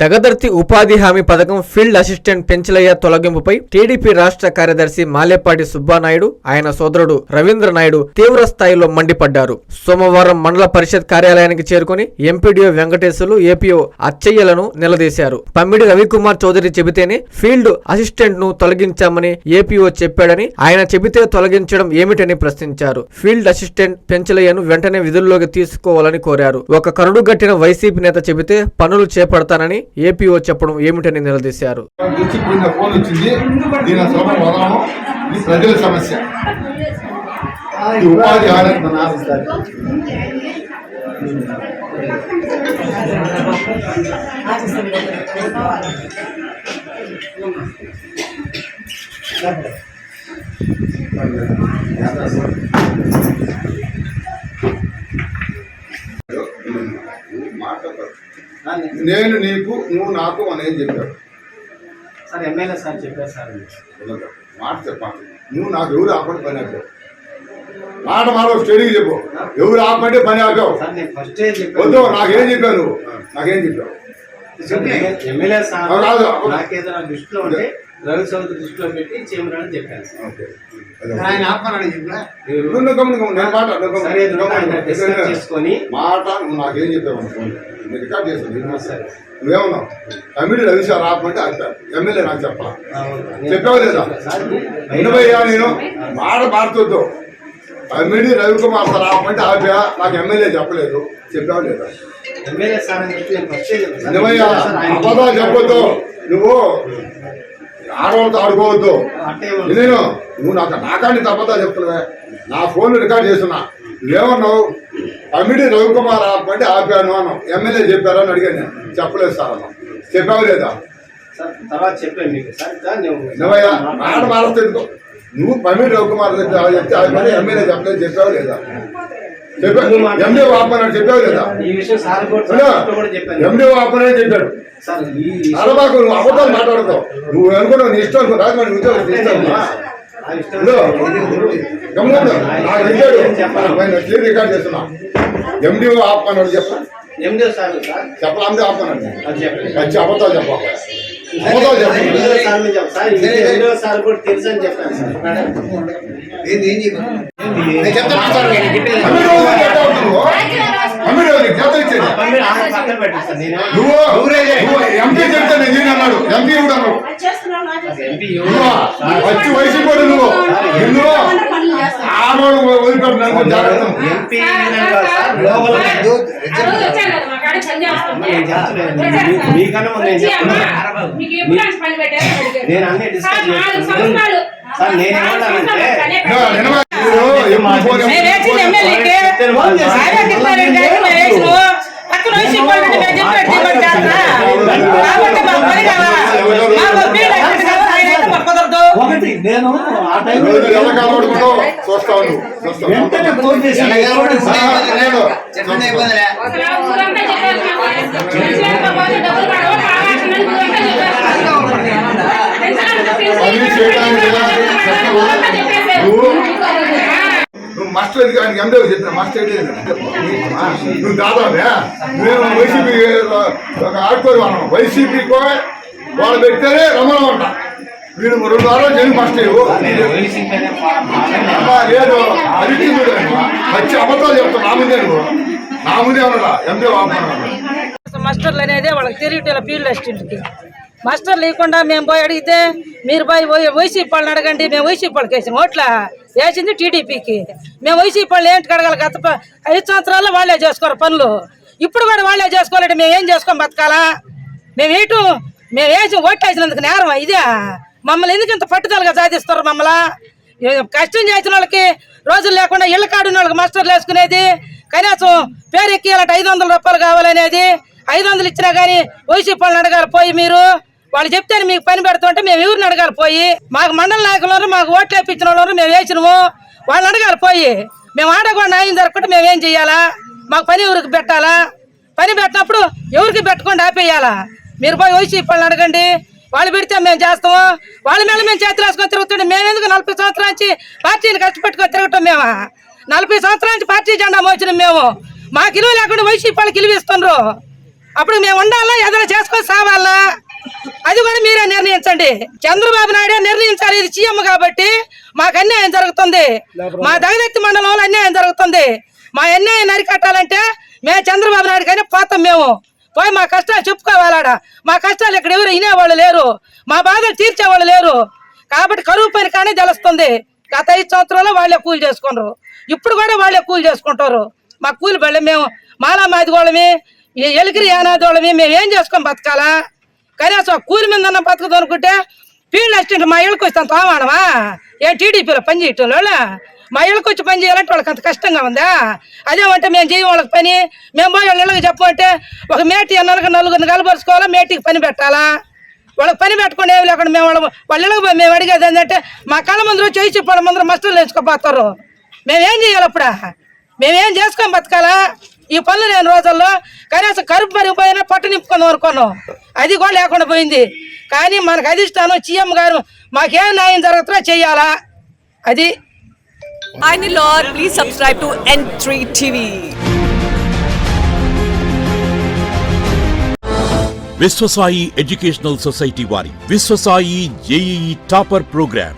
దగదర్తి ఉపాధి హామీ పథకం ఫీల్డ్ అసిస్టెంట్ పెంచలయ్య తొలగింపుపై టీడీపీ రాష్ట్ర కార్యదర్శి మాలేపాటి సుబ్బానాయుడు ఆయన సోదరుడు రవీంద్ర నాయుడు తీవ్ర స్థాయిలో మండిపడ్డారు. సోమవారం మండల పరిషత్ కార్యాలయానికి చేరుకుని ఎంపీడీఓ వెంకటేశ్వర్లు ఏపీఓ అచ్చయ్యలను నిలదీశారు. పమ్మిడి రవికుమార్ చౌదరి చెబితేనే ఫీల్డ్ అసిస్టెంట్ను తొలగించామని ఏపీఓ చెప్పాడని ఆయన చెబితే తొలగించడం ఏమిటని ప్రశ్నించారు. ఫీల్డ్ అసిస్టెంట్ పెంచలయ్యను వెంటనే విధుల్లోకి తీసుకోవాలని కోరారు. ఒక కరుడుగట్టిన వైసీపీ నేత చెబితే పనులు చేపడతానని ఏపీఓ చెప్పడం ఏమిటని నిలదీశారు? ప్రజల సమస్య. ఉపాధి నేను నీకు నువ్వు నాకు అనేది చెప్పావు. సార్ ఎమ్మెల్యే సార్ చెప్పారు సార్. మాట చెప్పాలి నువ్వు నాకు ఎవరు ఆపండి పని ఆపావు. మాట మాట స్టడీకి చెప్పు. ఎవరు ఆపండి పని ఆపావు. సార్ నేను ఫస్ట్ వద్దు నాకేం చెప్పావు నువ్వు? నాకేం చెప్పావు? MLA sir. నాకేదైనా దృష్టిలో ఉంటే రవి చౌదరి దృష్టిలో పెట్టి చేయమని చెప్పాను. ఆయన చెప్పినా మాట చేసుకొని మాట నువ్వు నాకేం చెప్పావు. నేను రికార్డ్ చేస్తాను సరే నువ్వేమన్నావు? తమిళ రవి సార్ ఆపమంటే ఆపాను ఎమ్మెల్యే నాకు చెప్పాలి. చెప్పావు లేదా? వినవయ్యా నేను? మాట మారుతుందో తమిళి రవికుమార్ సార్ ఆపమంటే ఆపా. నాకు ఎమ్మెల్యే చెప్పలేదు. చెప్పావు లేదా? అబద్ధాలు చెప్పొద్దు. నువ్వు ఆడవాళ్ళతో ఆడుకోవద్దు. నేను నువ్వు నాకు నాకాన్ని అబద్ధాలు చెప్తున్నావే. నా ఫోన్ రికార్డ్ చేస్తున్నా. నువ్వేమన్నావు? అమిడి రవికుమార్ ఆపంటే ఆపాను అన్నావు ఎమ్మెల్యే చెప్పారు అని అడిగాను నేను. చెప్పలేదు సార్ అన్నా చెప్పావు లేదా? తర్వాత మాట నువ్వు పమిడి రవికుమార్ చెప్తే ఆపని ఎమ్మెల్యే చెప్పలేదు చెప్పావు లేదా? ఎండి ఆపని చెప్పావు చెప్పాను. ఎండి ఆపని చెప్పాడు. అరబాకు నువ్వు అబద్ధాలు మాట్లాడతావు నువ్వు అనుకున్నావు నీ ఇష్టం రాజమండ్రి ఉద్యోగం ఇష్టమా ఆ ఇష్టం హలో గమనించు. నాకు రికార్డు చేస్తున్నా ఎండిఓ ఆపన్నాడు చెప్పా ఎనిమిదో సార్ సార్ చెప్పాలంటే అది చెప్పండి మంచి అబద్ధాలు చెప్పాలి అబద్ధాలు వచ్చి వయసు కూడా నువ్వు. జాగ్రత్త. ఎంపీ మీకు- మీకన్నా అన్ని డిస్కస్ సార్ నేను చెప్పు. ఊరంతా చెప్పేశారు. నువ్వు నువ్వు మాస్టర్ కానీ ఎందో చెప్పిన మాస్టర్ అయితే నువ్వు దాదావే? మేము వైసీపీ ఒక ఆడుకోరు వాళ్ళం వైసీపీకో వాళ్ళు పెడితేనే రమణ అంట వీడు రెండు వారాలు జైలు ఫస్ట్ లేదు. అది వచ్చి అబద్ధాలు చెప్తాను నా ముందే నువ్వు. నా ముందే ఉన్నాడా ఎంపీ మాస్టర్లు అనేది వాళ్ళకి తెలియటం ఫీల్డ్ అసిస్టెంట్కి మాస్టర్ లేకుండా మేము పోయి అడిగితే మీరు పోయి పోయి వైసీపీ వాళ్ళని అడగండి మేము వైసీపీ వాళ్ళకి వేసాం. ఓట్ల? వేసింది టీడీపీకి. మేము వైసీపీ వాళ్ళు ఏంటి అడగాలి? గత ఐదు సంవత్సరాల్లో వాళ్ళే చేసుకోరు పనులు. ఇప్పుడు కూడా వాళ్ళే చేసుకోవాలంటే మేము ఏం చేసుకోం బతకాలా? మేము ఏటు మేము వేసి ఓట్లు వేసినందుకు నేరం ఇదే. మమ్మల్ని ఎందుకు ఇంత పట్టుదలగా సాధిస్తారు మమ్మల్ని కష్టం చేసిన వాళ్ళకి రోజులు లేకుండా ఇళ్ళ కాడున్న వాళ్ళకి మాస్టర్లు వేసుకునేది కనీసం పేరు ఇలాంటి ఐదు వందల రూపాయలు కావాలనేది ఐదు వందలు ఇచ్చినా కానీ వైసీపీ వాళ్ళని అడగాలి పోయి మీరు. వాళ్ళు చెప్తే మీకు పని పెడుతుంటే మేము ఎవరిని అడగాలి పోయి. మాకు మండల నాయకులను మాకు ఓట్లు వేపించిన వాళ్ళు మేము వేసినాము. వాళ్ళని అడగాలి పోయి. మేము ఆడకుండా న్యాయం జరగకుండా మేము ఏం చెయ్యాలా? మాకు పని ఎవరికి పెట్టాలా? పని పెట్టినప్పుడు ఎవరికి పెట్టకుండా ఆపేయాలా? మీరు పోయి వైసీపీ వాళ్ళని అడగండి. వాళ్ళు పెడితే మేము చేస్తాము. వాళ్ళ మీద మేము చేతులు వేసుకొని తిరుగుతుంటే మేము ఎందుకు నలభై సంవత్సరాల నుంచి పార్టీని కష్టపెట్టుకొని తిరగటం మేమా? నలభై సంవత్సరాల నుంచి పార్టీ జెండా మోచిన మేము. మాకు ఇలువ లేకుండా వైసీపీ వాళ్ళకి ఇలువ అప్పుడు మేము ఉండాలా? ఏదైనా చేసుకొని సావాలా? అది కూడా మీరే నిర్ణయించండి. చంద్రబాబు నాయుడే నిర్ణయించాలి. ఇది సీఎం కాబట్టి మాకు అన్యాయం జరుగుతుంది. మా దగదెత్తి మండలంలో అన్యాయం జరుగుతుంది. మా అన్యాయం నరికట్టాలంటే మేము చంద్రబాబు నాయుడు కానీ పోతాం మేము. పోయి మా కష్టాలు చెప్పుకోవాలాడ? మా కష్టాలు ఇక్కడ ఎవరు వినేవాళ్ళు లేరు. మా బాధలు తీర్చేవాళ్ళు లేరు. కాబట్టి కరువు పని కానీ తెలుస్తుంది గత ఐదు సంవత్సరాలు వాళ్ళే కూలి చేసుకున్నారు ఇప్పుడు కూడా వాళ్ళే కూలి చేసుకుంటారు. మా కూలి బళ్ళ మేము మాలా మాదిగోళ్ళమి ఎలిగిరి ఎలిగిరి యానాదోళ్ళమి మేము ఏం చేసుకొని బతకాలా? కనీసం కూలి మీద ఉన్న బతకదు అనుకుంటే ఫీల్డ్ అసిస్టెంట్ మా ఇళ్ళకి వస్తాం తోమానమా? ఏ టీడీపీలో పని చేయటం వాళ్ళ? మా ఇళ్ళకి వచ్చి పని చేయాలంటే వాళ్ళకి అంత కష్టంగా ఉందా? అదేమంటే మేము చేయం వాళ్ళకి పని మేము పోయి వాళ్ళ చెప్పమంటే ఒక మేటి అన్నలకు నలుగురిని కలపరుచుకోవాలా మేటికి పని పెట్టాలా? వాళ్ళకి పని పెట్టుకుని ఏమి లేకుండా మేము వాళ్ళ వాళ్ళ పోయి మేము అడిగేది ఏంటంటే మా కళ్ళ ముందు చేయి చెప్పడం ముందు మస్టర్లు వేసుకోపోతారు మేమేం చేయాలి అప్పుడా? మేమేం చేసుకొని బతకాలా? ఈ పనులు లేని రోజుల్లో కనీసం కరుపు పరిగిపోయినా పట్టు నింపుకుందాం అనుకున్నాం అది కూడా లేకుండా పోయింది. కానీ మనకు అధిష్టానం సీఎం గారు మాకేం న్యాయం జరుగుతుందో చేయాలా? అది I'm the Lord. Please subscribe to N3 TV. Vishwasai educational society వారి విశ్వసాయి జేఈఈ టాపర్ ప్రోగ్రామ్